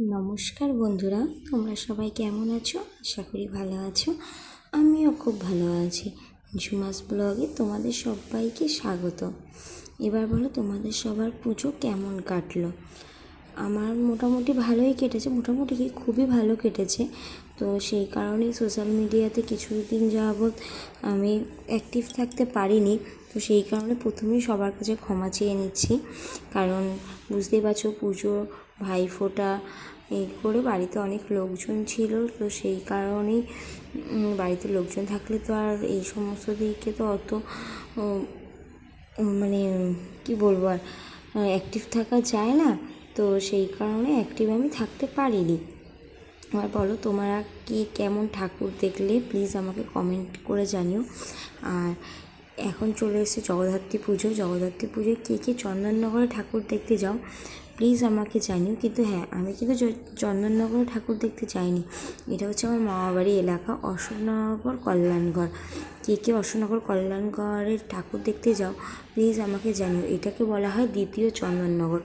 নমস্কার বন্ধুরা, তোমরা সবাই কেমন আছো? আশা করি ভালো আছো। আমিও খুব ভালো আছি। ঝুমাস ব্লগে তোমাদের সবাইকে স্বাগত। এবার বলো তোমাদের সবার পুজো কেমন কাটলো? আমার মোটামুটি ভালোই কেটেছে, মোটামুটি কি খুবই ভালো কেটেছে। তো সেই কারণেই সোশ্যাল মিডিয়াতে কিছুদিন যাবৎ আমি অ্যাক্টিভ থাকতে পারিনি। তো সেই কারণে প্রথমেই সবার কাছে ক্ষমা চেয়ে নিচ্ছি। কারণ বুঝতেই পারছ পুজো ভাইফোঁটা এই করে বাড়িতে অনেক লোকজন ছিল। তো সেই কারণেই বাড়িতে লোকজন থাকলে তো আর এই সমস্ত দিকে তো অত মানে কি বলব আর অ্যাক্টিভ থাকা যায় না। তো সেই কারণে অ্যাক্টিভ আমি থাকতে পারিনি। এবার বলো, তোমরা কি কেমন ঠাকুর দেখলে? প্লিজ আমাকে কমেন্ট করে জানিও। আর এখন চলে এসেছে জগদ্ধাত্রী পুজো। জগদ্ধাত্রী পুজোয় কে কে চন্দননগরে ঠাকুর দেখতে যাও প্লিজ আমাকে জানিও। কিন্তু হ্যাঁ আমি কিন্তু চন্দননগরে ঠাকুর দেখতে যাইনি। এটা হচ্ছে আমার মামাবাড়ি এলাকা, অশোকনগর, কল্যাণগড়। কে কে অশোকনগর কল্যাণগড়ের ঠাকুর দেখতে যাও প্লিজ আমাকে জানিও। এটাকে বলা হয় দ্বিতীয় চন্দননগর।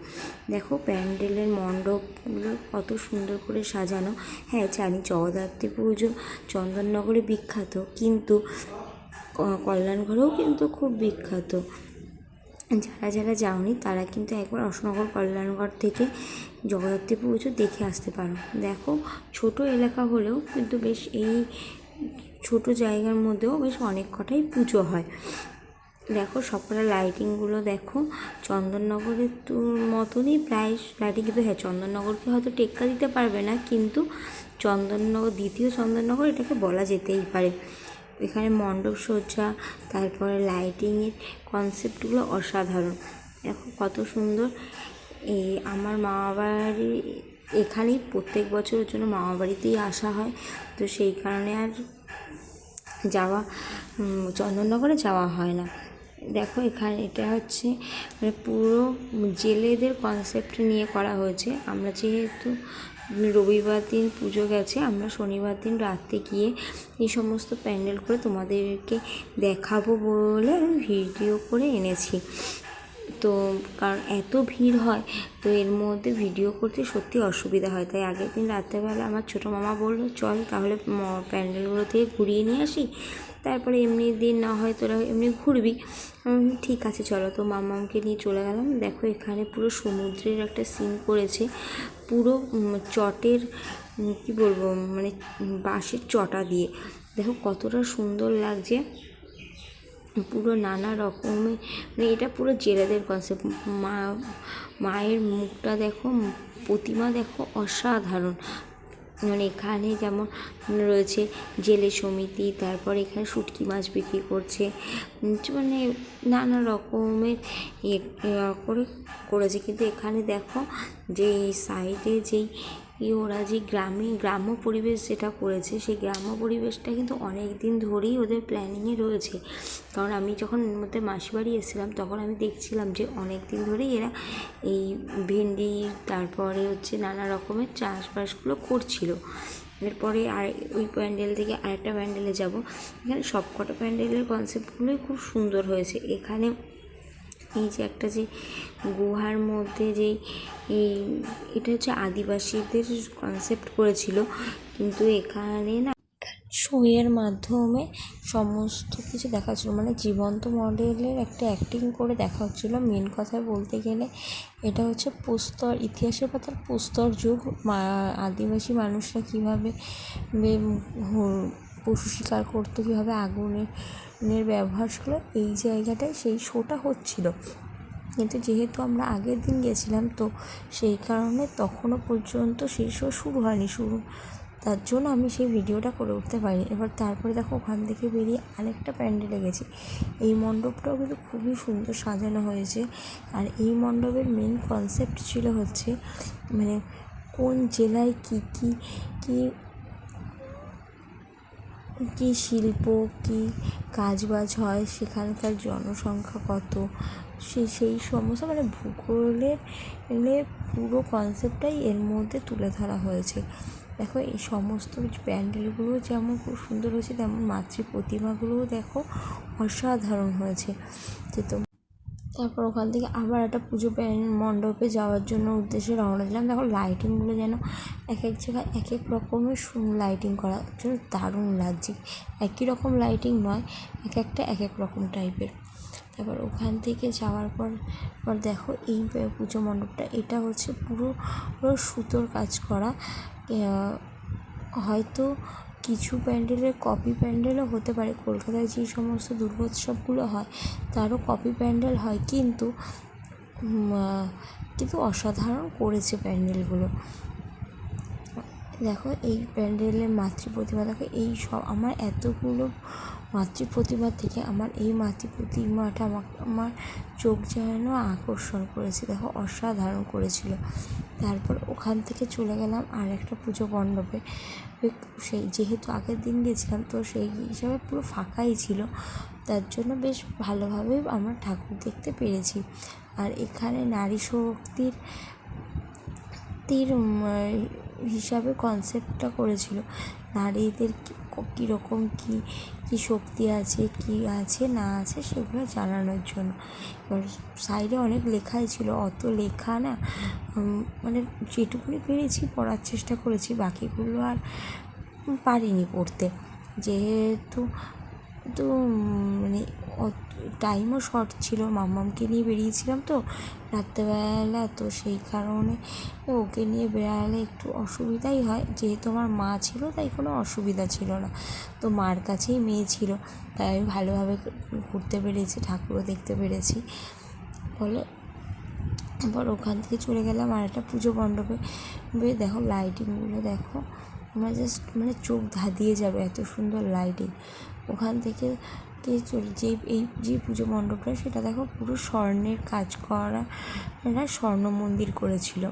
দেখো প্যান্ডেলের মণ্ডপগুলো কত সুন্দর করে সাজানো। হ্যাঁ জানি জগদ্ধাত্রী পুজো চন্দননগরে বিখ্যাত, কিন্তু কল্যাণগড়েও কিন্তু খুব বিখ্যাত। যারা যারা যাওনি, তারা কিন্তু একবার অশোকনগর কল্যাণগড় থেকে জগদ্ধাত্রী পুজো দেখে আসতে পারো। দেখো, ছোট এলাকা হলেও কিন্তু বেশ এই ছোট জায়গার মধ্যেও বেশ অনেক কটাই পুজো হয়। দেখো সবকটা লাইটিংগুলো দেখো। চন্দননগরের তো মতনই প্রায় লাইটিং কিন্তু হ্যাঁ চন্দননগরকে হয়তো টেক্কা দিতে পারবে না, কিন্তু চন্দননগর, দ্বিতীয় চন্দননগর এটাকে বলা যেতেই পারে। এখানে মণ্ডপ সজ্জা, তারপরে লাইটিংয়ের কনসেপ্টগুলো অসাধারণ। দেখো কত সুন্দর। এই আমার মামা বাড়ি এখানেই প্রত্যেক বছরের জন্য মামা বাড়িতেই আসা হয়। তো সেই কারণে আর যাওয়া চন্দননগরে যাওয়া হয় না। দেখো এখানে এটা হচ্ছে মানে পুরো জেলেদের কনসেপ্ট নিয়ে করা হয়েছে। আমরা যেহেতু রবিবার দিন পুজো গেছে, আমরা শনিবার দিন রাতে গিয়ে এই সমস্ত প্যান্ডেল করে তোমাদেরকে দেখাবো বলে আমি ভিডিও করে এনেছি। তো কারণ এত ভিড় হয়, তো এর মধ্যে ভিডিও করতে সত্যি অসুবিধা হয়। তাই আগের দিন রাত্রেবেলা আমার ছোটো মামা বলল, চল তাহলে প্যান্ডেলগুলো থেকে ঘুরিয়ে নিয়ে আসি। তারপরে এমনি দিন না হয় তোরা এমনি ঘুরবি। ঠিক আছে, চলো। তো মামাকে নিয়ে চলে গেলাম। দেখো এখানে পুরো সমুদ্রের একটা সিন করেছে। পুরো চটের কি বলব মানে বাঁশের চটা দিয়ে। দেখো কতটা সুন্দর লাগছে। পুরো নানা রকমের মানে এটা পুরো জেলেদের কনসেপ্ট মা, মায়ের মুখটা দেখো, প্রতিমা দেখো অসাধারণ। মানে এখানে যেমন রয়েছে জেলে সমিতি, তারপর এখানে শুটকি মাছ বিক্রি করছে। মানে নানা রকমের করে করেছে। কিন্তু এখানে দেখো যে সাইডে যেই ই ওরা যে গ্রামে, গ্রাম্য পরিবেশ যেটা করেছে, সেই গ্রাম্য পরিবেশটা কিন্তু অনেক দিন ধরেই ওদের প্ল্যানিংয়ে রয়েছে। কারণ আমি যখন মধ্যে মাসিবাড়ি এসেছিলাম, তখন আমি দেখছিলাম যে অনেক দিন ধরেই এরা এই ভেন্ডি, তারপরে হচ্ছে নানা রকমের চাষবাসগুলো করছিল। এরপরে আর ওই প্যান্ডেল থেকে আরেকটা প্যান্ডেলে যাব। এখানে সবকটা প্যান্ডেলের কনসেপ্টগুলোই খুব সুন্দর হয়েছে। এখানে এই যে একটা যে গুহার মধ্যে যে এই এটা হচ্ছে আদিবাসীদের কনসেপ্ট করেছিল। কিন্তু এখানে না শোয়ের মাধ্যমে সমস্ত কিছু দেখাচ্ছিল। মানে জীবন্ত মডেলের একটা অ্যাক্টিং করে দেখা হচ্ছিল মেন কথা বলতে গেলে এটা হচ্ছে প্রস্তর, ইতিহাসের পাতার প্রস্তর যুগ। আদিবাসী মানুষরা কীভাবে পশু শিকার করতো, কীভাবে আগুনের ব্যবহার ছিল, এই জায়গাটায় সেই শোটা হচ্ছিল। কিন্তু যেহেতু আমরা আগের দিন গেছিলাম, তো সেই কারণে তখনও পর্যন্ত সেই শো শুরু হয়নি। শুরু, তার জন্য আমি সেই ভিডিওটা করে উঠতে পারিনি। এবার তারপরে দেখো, ওখান থেকে বেরিয়ে আরেকটা প্যান্ডেলে গেছি। এই মণ্ডপটাও কিন্তু খুবই সুন্দর সাজানো হয়েছে। আর এই মণ্ডপের মেন কনসেপ্ট ছিল হচ্ছে মানে কোন জেলায় কী কী কী কী শিল্প, কী কাজবাজ হয়, সেখানকার জনসংখ্যা কত? সে, সেই সমস্ত মানে ভূগোলের পুরো কনসেপ্টটাই এর মধ্যে তুলে ধরা হয়েছে। দেখো, এই সমস্ত প্যান্ডেলগুলো যেমন খুব সুন্দর হয়েছে, তেমন মাতৃ প্রতিমাগুলোও দেখো অসাধারণ হয়েছে। যে তারপর ওখান থেকে আবার একটা পুজো মণ্ডপে যাওয়ার জন্য উদ্দেশ্যে রওনা দিলাম। দেখো লাইটিংগুলো যেন এক এক জায়গায় এক এক রকমের লাইটিং করা জন্য দারুণ লাগছে। একই রকম লাইটিং নয়, এক একটা এক এক রকম টাইপের তারপর ওখান থেকে যাওয়ার পর পর দেখো এই পুজো মণ্ডপটা, এটা হচ্ছে পুরো পুরো সুতোর কাজ করা। হয়তো কিছু প্যান্ডেলের কপি প্যান্ডেলও হতে পারে। কলকাতায় যে সমস্ত দুর্গোৎসবগুলো হয়, তারও কপি প্যান্ডেল হয়। কিন্তু কিন্তু অসাধারণ করেছে প্যান্ডেলগুলো। দেখো, এই প্যান্ডেলের মাতৃ প্রতিমা দেখো, এই সব, আমার এতগুলো মাতৃ প্রতিমা থেকে আমার, এই মাতৃ প্রতিমাটা আমার আমার চোখ যেন আকর্ষণ করেছে, দেখো, অসাধারণ করেছিল। তারপর ওখান থেকে চলে গেলাম আর একটা পুজো মণ্ডপে। সেই যেহেতু আগের দিন গেছিলাম, তো সেই হিসাবে পুরো ফাঁকাই ছিল। তার জন্য বেশ ভালোভাবে আমরা ঠাকুর দেখতে পেরেছি। আর এখানে নারী শক্তির তীর হিসাবে কনসেপ্টটা করেছিল। নারীদের কীরকম কী কী শক্তি আছে, কী আছে, না আছে সেগুলো জানানোর জন্য। এবার সাইডে অনেক লেখাই ছিল, অত লেখা না। মানে যেটুকুনি পেরেছি পড়ার চেষ্টা করেছি, বাকিগুলো আর পারিনি পড়তে। যেহেতু তো মানে টাইমও শর্ট ছিল। মাম্মামকে নিয়ে বেরিয়েছিলাম তো রাত্রেবেলা, তো সেই কারণে ওকে নিয়ে বেড়ালে একটু অসুবিধাই হয়। যেহেতু আমার মা ছিল, তাই কোনো অসুবিধা ছিল না। তো মার কাছেই মেয়ে ছিল, তাই আমি ভালোভাবে ঘুরতে পেরেছি, ঠাকুরও দেখতে পেরেছি। বলে আবার ওখান থেকে চলে গেলাম আর একটা পুজো মণ্ডপে। দেখো লাইটিংগুলো দেখো। আমার জাস্ট মানে চোখ ধাঁধিয়ে যাবে এত সুন্দর লাইটিং ওখান থেকে যে এই যে পুজো মণ্ডপটা, সেটা দেখো পুরো স্বর্ণের কাজ করা স্বর্ণ মন্দির করেছিল।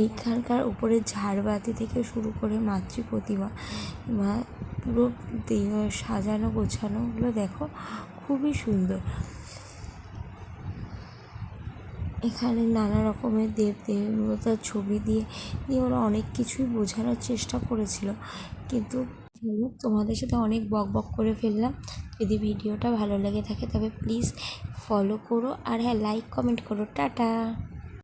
এইখানকার উপরে ঝাড়বাতি থেকে শুরু করে মাতৃ প্রতিমা পুরো সাজানো গোছানোগুলো দেখো খুবই সুন্দর। এখানে নানা রকমের দেব দেবতার ছবি দিয়ে দিয়ে ওরা অনেক কিছুই বোঝানোর চেষ্টা করেছিল। কিন্তু তোমাদের সাথে অনেক বক বক করে ফেললাম। যদি ভিডিওটা ভালো লেগে থাকে, তবে প্লিজ ফলো করো। আর হ্যাঁ লাইক কমেন্ট করো। টাটা!